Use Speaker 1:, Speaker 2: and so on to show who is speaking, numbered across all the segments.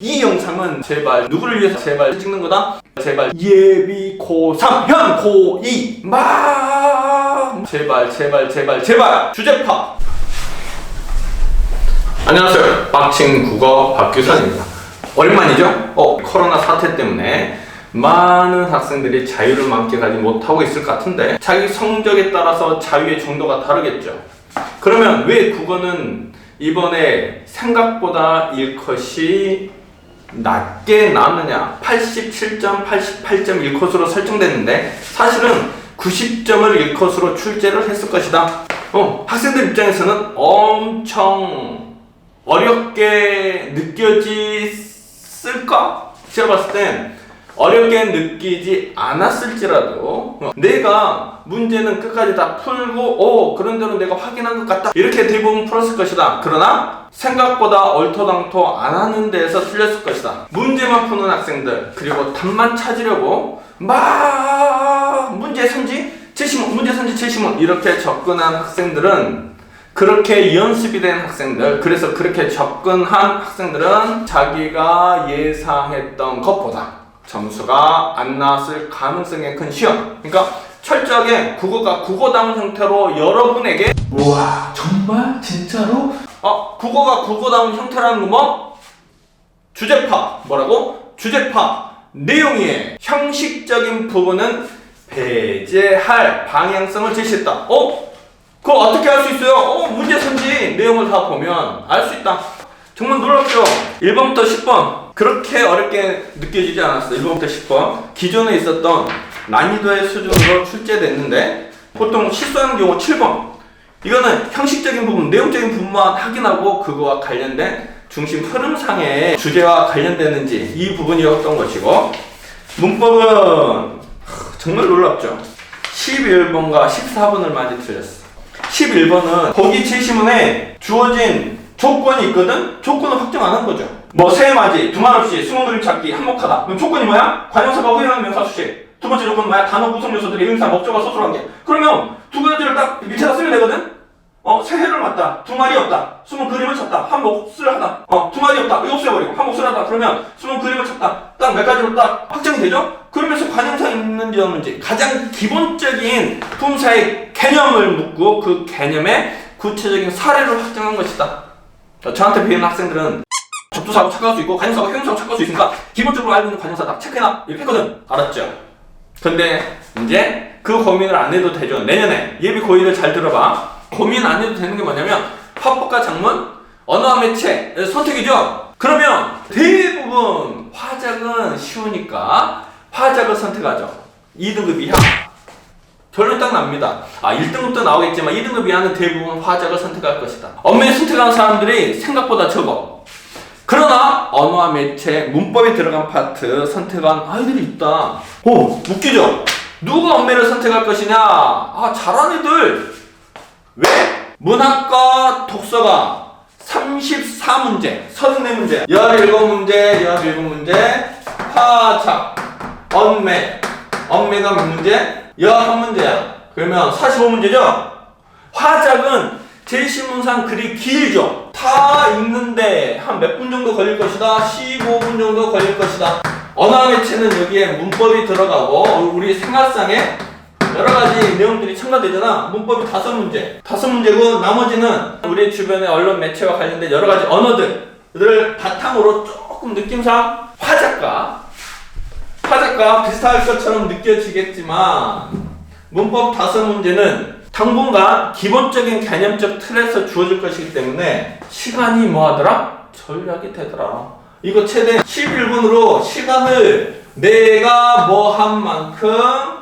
Speaker 1: 이 영상은 제발 누구를 위해서 제발 찍는 거다? 제발 예비 고3 현 고2 마. 제발 제발 제발 제발 주제파. 안녕하세요. 박칭 국어 박규선입니다. 오랜만이죠? 어 코로나 사태 때문에 많은 학생들이 자유를 만끽하지 못하고 있을 것 같은데 자기 성적에 따라서 자유의 정도가 다르겠죠. 그러면 왜 국어는 이번에 생각보다 일컷이 낮게 나왔느냐 87점 88점 1컷으로 설정됐는데 사실은 90점을 1컷으로 출제를 했을 것이다 어, 학생들 입장에서는 엄청 어렵게 느껴졌을까? 제가 봤을 땐 어렵게 느끼지 않았을지라도 어, 내가 문제는 끝까지 다 풀고 오 그런 대로 내가 확인한 것 같다. 이렇게 대부분 풀었을 것이다. 그러나 생각보다 얼토당토 안 하는 데에서 틀렸을 것이다. 문제만 푸는 학생들 그리고 답만 찾으려고 막 문제 선지 제시문 문제 선지 제시문 이렇게 접근한 학생들은 그렇게 연습이 된 학생들, 그래서 그렇게 접근한 학생들은 자기가 예상했던 것보다 점수가 안 나왔을 가능성이 큰 시험. 그러니까 철저하게 국어가 국어다운 형태로 여러분에게 우와 정말 진짜로? 어 국어가 국어다운 형태라는 건 뭐? 주제파 뭐라고? 주제파 내용의 형식적인 부분은 배제할 방향성을 제시했다. 어? 그거 어떻게 할수 있어요? 어, 문제 선지 내용을 다 보면 알 수 있다. 정말 놀랍죠? 1번부터 10번. 그렇게 어렵게 느껴지지 않았어. 1번부터 10번. 기존에 있었던 난이도의 수준으로 출제됐는데, 보통 실수하는 경우 7번. 이거는 형식적인 부분, 내용적인 부분만 확인하고 그거와 관련된 중심 흐름상의 주제와 관련되는지 이 부분이었던 것이고, 문법은 정말 놀랍죠? 11번과 14번을 많이 틀렸어. 11번은 거기 제시문에 주어진 조건이 있거든? 조건을 확정 안 한 거죠. 뭐, 새 맞이, 두말 없이, 숨은 그림 찾기, 한목하다. 그럼 조건이 뭐야? 관용사가 후행하는 명사 수식. 두 번째 조건은 뭐야? 단어 구성 요소들이 의미사, 목적어, 게. 그러면 두 가지를 딱 밑에다 쓰면 되거든? 어, 새 해를 맞다. 두 말이 없다. 숨은 그림을 찾다. 한 몫을 하다. 어, 두 말이 없다. 이거 없애버리고. 한 몫을 하다. 그러면 숨은 그림을 찾다. 딱 몇 가지로 딱 확정이 되죠? 그러면서 관용사 있는지 없는지 가장 기본적인 품사의 개념을 묻고 그 개념의 구체적인 사례를 확정한 것이다. 어, 저한테 배우는 학생들은 접두사하고 착각할 수 있고 관용사하고 형용사하고 착각할 수 있으니까 기본적으로 알고 있는 관용사 딱 체크해놔 이렇게 했거든 알았죠? 근데 이제 그 고민을 안 해도 되죠 내년에 예비 고의를 잘 들어봐 고민 안 해도 되는 게 뭐냐면 화법과 장문 언어와 매체 선택이죠 그러면 대부분 화작은 쉬우니까 화작을 선택하죠 2등급 이하 결론 딱 납니다. 아, 1등급도 나오겠지만 2등급 이하는 대부분 화작을 선택할 것이다. 언매 선택하는 사람들이 생각보다 적어. 그러나 언어와 매체, 문법에 들어간 파트 선택한 아이들이 있다. 오, 웃기죠? 누가 언매를 선택할 것이냐? 아, 잘하는 애들. 왜? 문학과 독서가 34문제, 34문제, 17문제, 17문제, 화작, 언매, 언매가 몇 문제? 11문제야. 그러면 45문제죠? 화작은 제시문상 글이 길죠? 다 읽는데 한 몇 분 정도 걸릴 것이다? 15분 정도 걸릴 것이다. 언어 매체는 여기에 문법이 들어가고 우리 생활상에 여러 가지 내용들이 첨가되잖아. 문법이 다섯 문제. 다섯 문제고 나머지는 우리 주변의 언론 매체와 관련된 여러 가지 언어들을 바탕으로 조금 느낌상 화작가 화작과 비슷할 것처럼 느껴지겠지만 문법 다섯 문제는 당분간 기본적인 개념적 틀에서 주어질 것이기 때문에 시간이 뭐 하더라? 전략이 되더라. 이거 최대 11분으로 시간을 내가 뭐 한 만큼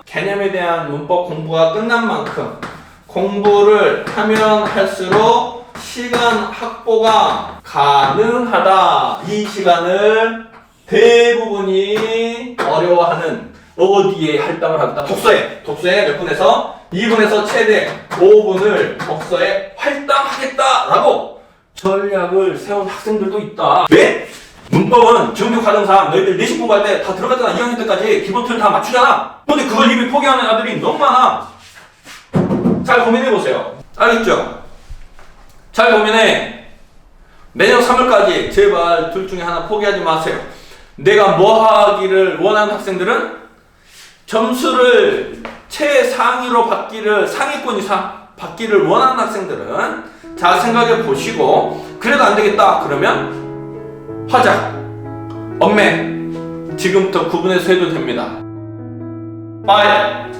Speaker 1: 개념에 대한 문법 공부가 끝난 만큼 공부를 하면 할수록 시간 확보가 가능하다. 이 시간을 대부분이 어려워하는 어디에 할당을 하겠다? 독서에. 독서에 몇 분에서 2분에서 최대 5분을 독서에 할당하겠다라고 전략을 세운 학생들도 있다. 왜? 문법은 정규 과정상 너희들 내신 공부할 때 다 들어갔잖아. 2학년 때까지 기본 틀 다 맞추잖아. 근데 그걸 이미 포기하는 아들이 너무 많아. 잘 고민해 보세요. 알겠죠? 잘 고민해. 내년 3월까지 제발 둘 중에 하나 포기하지 마세요. 내가 뭐 하기를 원하는 학생들은 점수를 최상위로 받기를 상위권 이상 받기를 원하는 학생들은 잘 생각해 보시고 그래도 안 되겠다. 그러면 화작 엄매 지금부터 구분해서 해도 됩니다. 빠이